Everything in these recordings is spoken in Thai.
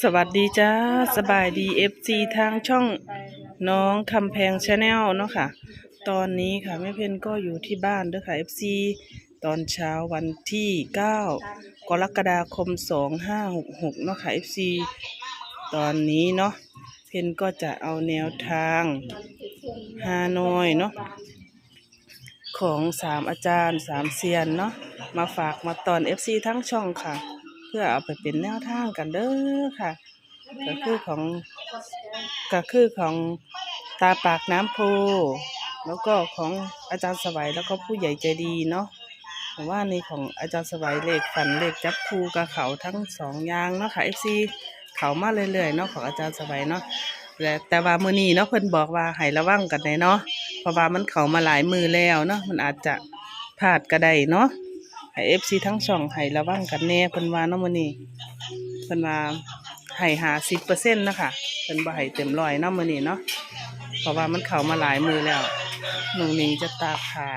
สวัสดีจ้าสบายดีเอฟซีทางช่องน้องคำแพงชาแนลเนาะค่ะ ตอนนี้ค่ะแม่เพนก็อยู่ที่บ้านด้วยค่ะเอฟซีตอนเช้าวันที่ 9 กรกฎาคม 2566เนาะค่ะเอฟซีตอนนี้เนาะเพนก็จะเอาแนวทางฮานอยเนาะของสามอาจารย์สามเซียนเนาะมาฝากมาตอน FC ทั้งช่องค่ะ พื่อเอาไปเป็นแนวทางกันเด้อค่ะ ก็คือของก็คือของตาปากน้ำโพแล้วก็ของอาจารย์สวัยแล้วก็ผู้ใหญ่ใจดีเนาะผมว่าในของอาจารย์สวัยเลขฝันเลขจับคูกับเขาทั้งสองอย่างเนาะค่ะ FC เขามาเรื่อยๆเนาะของอาจารย์สวัยเนาะแต่แต่ว่ามือนี้เนาะเพิ่นบอกว่าให้ระวังกันได้เนาะเพราะว่ามันเขามาหลายมือแล้วเนาะมันอาจจะพลาดก็ได้เนาะ ให้ FC ทั้งช่องให้ระวังกันแน่เพิ่นว่าเนาะมื้อนี้เพิ่นว่าให้หาสิบเปอร์เซ็นต์นะคะเพิ่นบ่ให้เต็มร้อยเนาะมื้อนี้เนาะเพราะว่ามันเข้ามาหลายมือแล้วหนุ่งนิงจะตาผ้า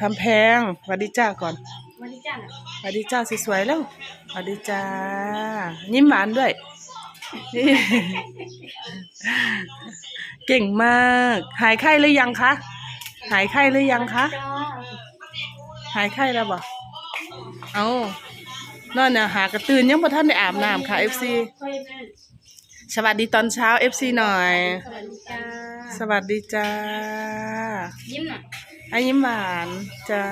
คำแพงสวัสดีจ้าก่อนวันนี้จ้าสวัสดีจ้าสวยๆแล้วสวัสดีจ้ายิ้มหวานด้วย เก่งมาก หายไข้หรือยังคะ หายไข้หรือยังคะจ้าหายไข้แล้วบ่เอานอนเนี่ยหากระตื่นยังบ่ทันได้อาบน้ำค่ะ FC ค่อยนั่นสวัสดีตอนเช้า FC หน่อยสวัสดีจ้าสวัสดีจ้า ยิ้มหน่อยอายิ้มหวานจ้า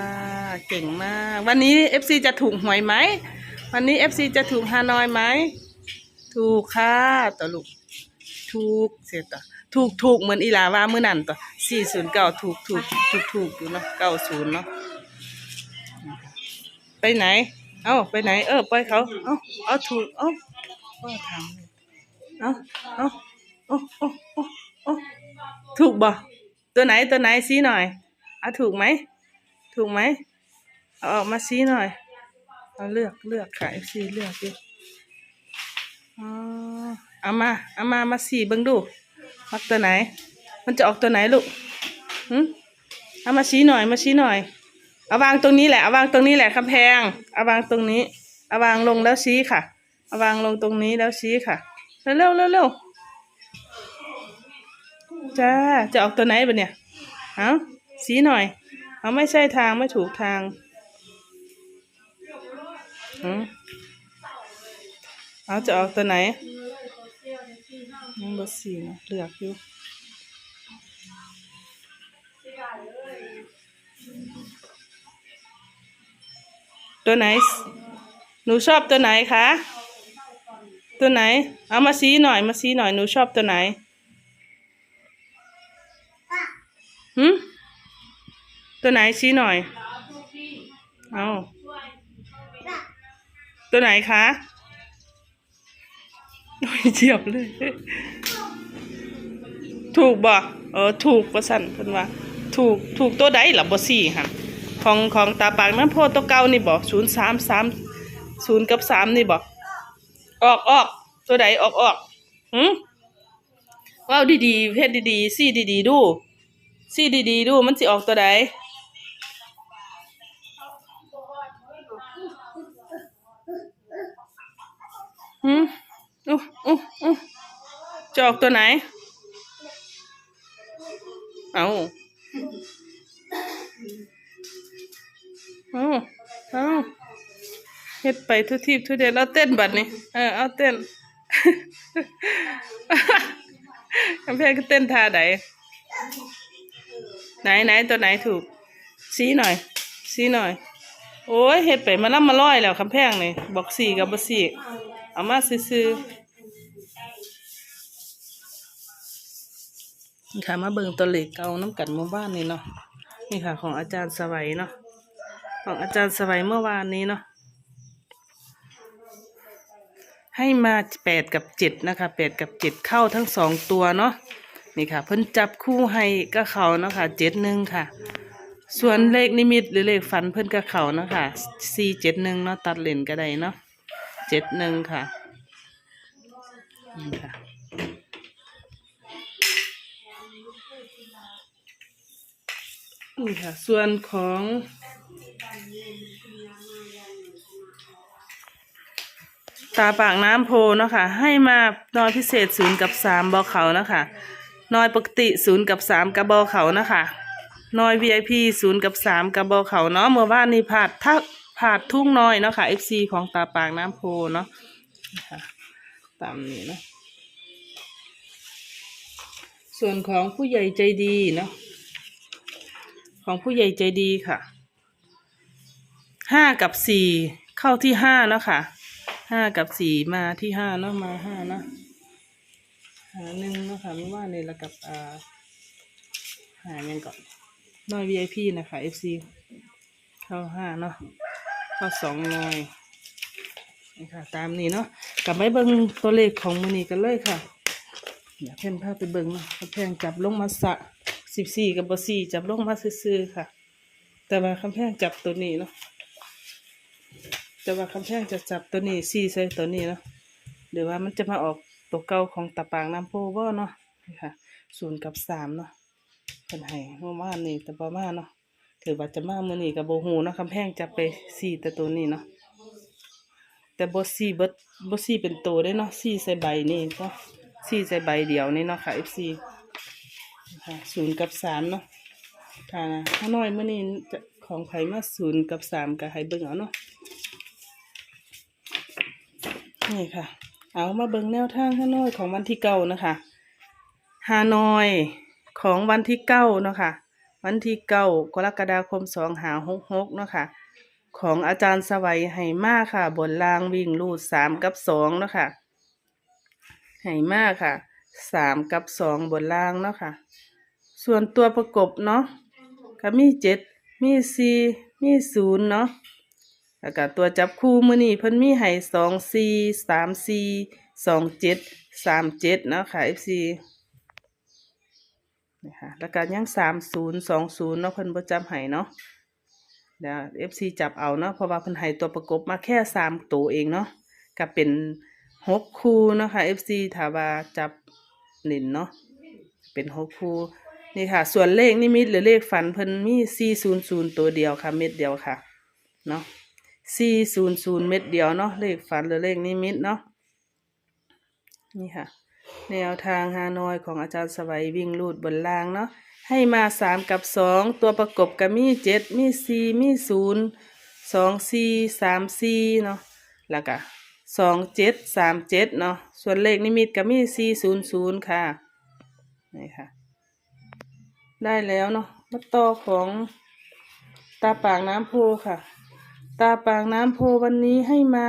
เก่งมาก วันนี้ FC จะถูกหวยไหม วันนี้ FC จะถูกฮานอยไหม ถูกค่ะต่อลูก ถูกเสียต่อ ถูกถูกเหมือนอีลาว่ามื้อนั้นต่อ409ถูกถูกถูกถูกอยู่เนาะ90เนาะไปไหน เอ้าไปไหน เออไปเขา เอ้าเอาถูก เอ้าก็ทำเอ้าเอ้าโอ้โอ้โอ้โอ้ถูกบ่ตัวไหนตัวไหนซีหน่อยอะถูกไหมถูกไหมเอาออกมาซีหน่อยเอาเลือกเลือกขายซีเลือกดิอ๋อเอามาเอามามาสีเบิ่งดู มักตัวไหน มันจะออกตัวไหนลูกหึเอามาชี้หน่อยมาชี้หน่อย เอาวางตรงนี้แหละเอาวางตรงนี้แหละคำแพงเอาวางตรงนี้เอาวางลงแล้วชี้ค่ะเอาวางลงตรงนี้แล้วชี้ค่ะเร็วเร็วเร็วเร็วจ้าจะออกตัวไหนบะเนี่ยเอาชี้หน่อย เอาไม่ใช่ทางไม่ถูกทางหืมเอาจะออกตัวไหน เบอร์สี่นะเลือกอยู่ตัวไหน หนูชอบตัวไหนคะ ตัวไหน เอามาซีหน่อย มาซีหน่อย หนูชอบตัวไหนหืมตัวไหนชี้หน่อย เอาตัวไหนคะ โอ้ยเจียบเลย ถูกบ่เออถูกประสันเพิ่นว่า ถูกถูกตัวใดล่ะบ่สี่หันของของตาปากน้ำโพตัวเก่านี่บ่ศูนย์สามสามศูนย์กับสามนี่บ่ออกออกตัวใดออกออกหืมว้าวดีๆเพศดีๆซี่ดีๆดูซี่ดีๆดูมันสิออกตัวใดหืม จะออกตัวไหน เอาเอาเอาเฮ็ดไปทุกทีทุกเดนแล้วเต้นบัดนี้ เออ เอาเต้นกำแพงก็เต้นท่าไหนไหนไหนตัวไหนถูก สีหน่อย สีหน่อย โอ้ยเฮ็ดไปมาล่ำมาร้อยแล้วคำแพงนี่บอกสีกับบ่สีเอามาซื้อ นี่ค่ะ มาเบิ่งตัวเลขเกาน้ำกันหมู่บ้านนี่เนาะนี่ค่ะ ของอาจารย์สวัยเนาะของอาจารย์สวัยเมื่อวานนี้เนาะให้มาแปดกับเจ็ดนะคะแปดกับเจ็ดเข้าทั้งสองตัวเนาะนี่ค่ะ เพิ่นจับคู่ให้ก็เขาเนาะค่ะเจ็ดหนึ่งค่ะ ส่วนเลขนิมิตหรือเลขฝันเพิ่นก็เขาเนาะค่ะสี่เจ็ดหนึ่งเนาะตัดเลนก็ได้เนาะเจ็ดหนึ่งค่ะนี่ค่ะ นี่ค่ะ ส่วนของตาปากน้ำโพนะคะ ให้มานอยพิเศษศูนย์กับสามบอเขานะคะนอยปกติศูนย์กับสามกระบอเขานะคะนอย VIP ศูนย์กับสามกระบอเขาเนาะเมื่อวานนี่ผาดทักผาดทุ่งน้อยเนาะคะ่ะ FC ของตาปากน้ำโพเนาะตามนี้นะส่วนของผู้ใหญ่ใจดีเนาะ ของผู้ใหญ่ใจดีค่ะ ห้ากับสี่เข้าที่ห้าเนาะค่ะ ห้ากับสี่มาที่ห้าเนาะมาห้าเนาะหาหนึ่งเนาะค่ะไม่ว่าเลยละกับอ่าหายังก่อนน้อย VIP นะคะ FC เข้าห้าเนาะเข้าสองน่อยนี่ค่ะตามนี้เนาะกลับไปเบิ่งตัวเลขของมือนี้กันเลยค่ะ อยากเพ่นพาพไปเบิ่งเนาะแพงจับลงมาสะ สิบสี่กับบสี่จับลงมาซื่อๆค่ะ แต่ว่าคำแพงจับตัวนี้เนาะแต่ว่าคำแพงจะจับตัวนี้ซี่ใส่ตัวนี้เนาะหรือว่ามันจะมาออกตัวเก่าของตะปางน้ำโพบ่เนาะนี่ค่ะศูนย์กับสามเนาะเป็นไห้เมื่อวานนี่แต่ประมาเนาะถือว่าจะมาเมื้อนี้กับโบฮูเนาะคำแพงจับไปสี่แต่ตัวนี้เนาะแต่บซี่บิดบซี่เป็นตัวได้เนาะซี่ใส่ใบนี่ก็ซี่ใส่ใบเดียวนี่เนาะค่ะ FC ค่ะศูนย์กับสามเนาะค่ะข้างน้อยเมื้อนี้จะของไผมาศูนย์กับสามกับไห้เบิ่งเอาเนาะนี่ค่ะ เอามาเบิ่งแนวทางฮาน้อยของวันที่เก้านะคะฮานอยของวันที่เก้าเนาะค่ะ วันที่เก้ากรกฎาคมสองหาหกหกเนาะค่ะ ของอาจารย์สวัยไหมาค่ะ บนรางวิ่งรูดสามกับสองเนาะค่ะไหมาค่ะ สามกับสองบนรางเนาะค่ะ ส่วนตัวประกบเนาะก็มีเจ็ดมีสี่มีศูนย์เนาะแล้วก็ตัวจับคู่มือนี้เพิ่นมีให้สองสี่สามสี่สองเจ็ดสามเจ็ดเนาะคะ FC นี่ค่ะแล้วก็ยังสามศูนย์สองศูนย์เนาะเพิ่นบ่จับให้เนาะเดี๋ยว FC จับเอาเนาะเพราะว่าเพิ่นให้ตัวประกบมาแค่สามตัวเองเนาะก็เป็นหกคู่เนาะค่ะ FC ถ้าว่าจับ หนินเนาะเป็นหกคู่นี่ค่ะ ส่วนเลขนิมิตหรือเลขฝันเพิ่นมีสี่ศูนย์ศูนย์ตัวเดียวค่ะ เม็ดเดียวค่ะเนาะสี่ศูนย์ศูนย์เม็ดเดียวเนาะเลขฝันหรือเลขนิมิตเนาะนี่ค่ะ แนวทางฮานอยของอาจารย์สวัยวิ่งลูดบนล่างเนาะให้มาสามกับสองตัวประกบกับมีเจ็ดมีสี่มีศูนย์สองสี่สามสี่เนาะแล้วก็ สองเจ็ดสามเจ็ดเนาะส่วนเลขนิมิตกับมีสี่ศูนย์ศูนย์ค่ะนี่ค่ะ ได้แล้วเนาะมาต่อของตาปากน้ำโพค่ะ ตาปางน้ำโพวันนี้ให้มา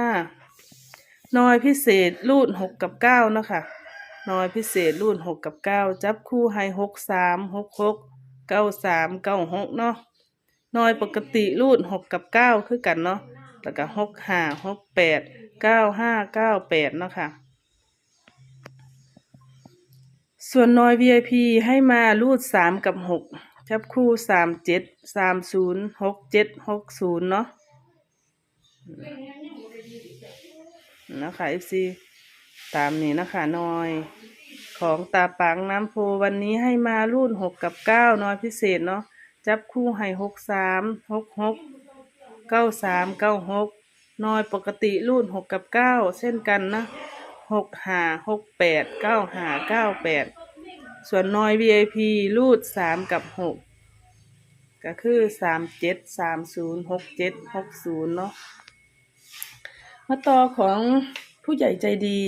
น่อยพิเศษรูดหกกับเก้านะคะน่อยพิเศษรูดหกกับเก้าจับคู่ให้หกสามหกหกเก้าสามเก้าหกเนาะน่อยปกติรูดหกกับเก้าคือกันเนาะแล้วก็หกห้าหกแปด เก้าห้าเก้าแปดเนาะค่ะ ส่วนน้อย VIP ให้มารูดสามกับหกจับคู่สามเจ็ดสามศูนย์หกเจ็ดหกศูนย์เนาะนะคะ FC ตามนี้นะคะน้อย ของตาปังน้ำโพวันนี้ให้มารุ่นหกกับเก้าน้อยพิเศษเนาะจับคู่ให้หกสามหกหกเก้าสามเก้าหก น้อยปกติรุ่นหกกับเก้าเช่นกันนะหกห้าหกแปดเก้าห้าเก้าแปดส่วนน้อย VIP รูดสามกับหกก็คือสามเจ็ดสามศูนย์หกเจ็ดหกศูนย์เนาะมาต่อของผู้ใหญ่ใจดี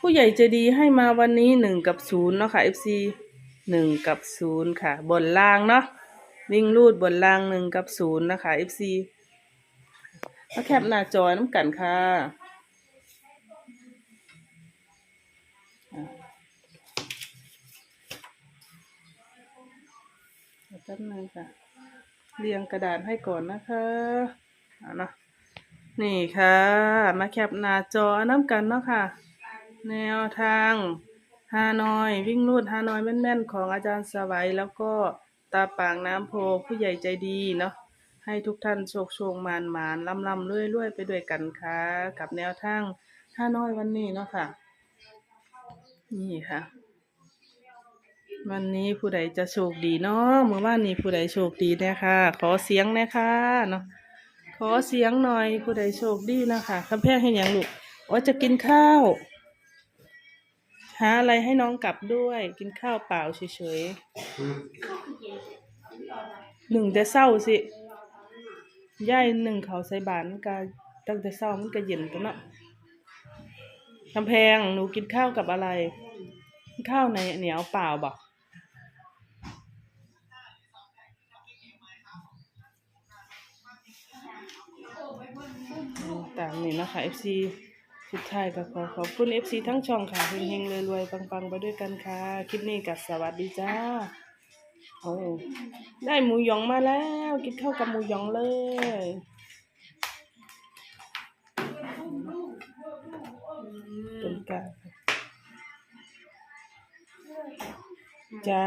ผู้ใหญ่ใจดีให้มาวันนี้หนึ่งกับศูนย์เนาะค่ะ FC หนึ่งกับศูนย์ค่ะ บนล่างเนาะวิ่งรูดบนล่างหนึ่งกับศูนย์นะคะ FC มาแคปหน้าจอน้ำกันค่ะอะเดี๋ยวแป๊บนึงค่ะ เรียงกระดาษให้ก่อนนะคะเอาเนาะนี่ค่ะ มาแคปหน้าจอน้ำกันเนาะค่ะ แนวทางฮานอย วิ่งรูดฮานอยแม่นๆ ของอาจารย์สวัยแล้วก็ตาปางน้ำโพผู้ใหญ่ใจดีเนาะ ให้ทุกท่านโชคโชงมานมานลำลำรวยรวยไปด้วยกันค่ะกับแนวทางฮาน้อยวันนี้เนาะค่ะ นี่ค่ะ วันนี้ผู้ใดจะโชคดีเนาะเมื่อวานนี้ผู้ใดโชคดีเนี่ยค่ะขอเสียงนะคะเนาะขอเสียงหน่อยผู้ใดโชคดีนะคะคำแพงให้ยังลูกอ๋อจะกินข้าว หาอะไรให้น้องกลับด้วย กินข้าวเปล่าเฉยๆหนึ่งแต่เศร้าสิ ย่ายหนึ่งเขาใส่บาตรมันก็ตั้งแต่เศร้ามันก็เย็นตัวเนาะคำแพงหนูกินข้าวกับอะไร ข้าวในเหนียวเปล่าบอกตามนี้นะคะ FC สุดท้ายก็ขอขอบคุณ FC ทั้งช่องค่ะเฮงๆรวยๆปังๆ ไปด้วยกันค่ะ คลิปนี้กับสวัสดีจ้า โอ้ได้หมูหยองมาแล้วกินข้าวกับหมูหยองเลยเป็นกาจ้า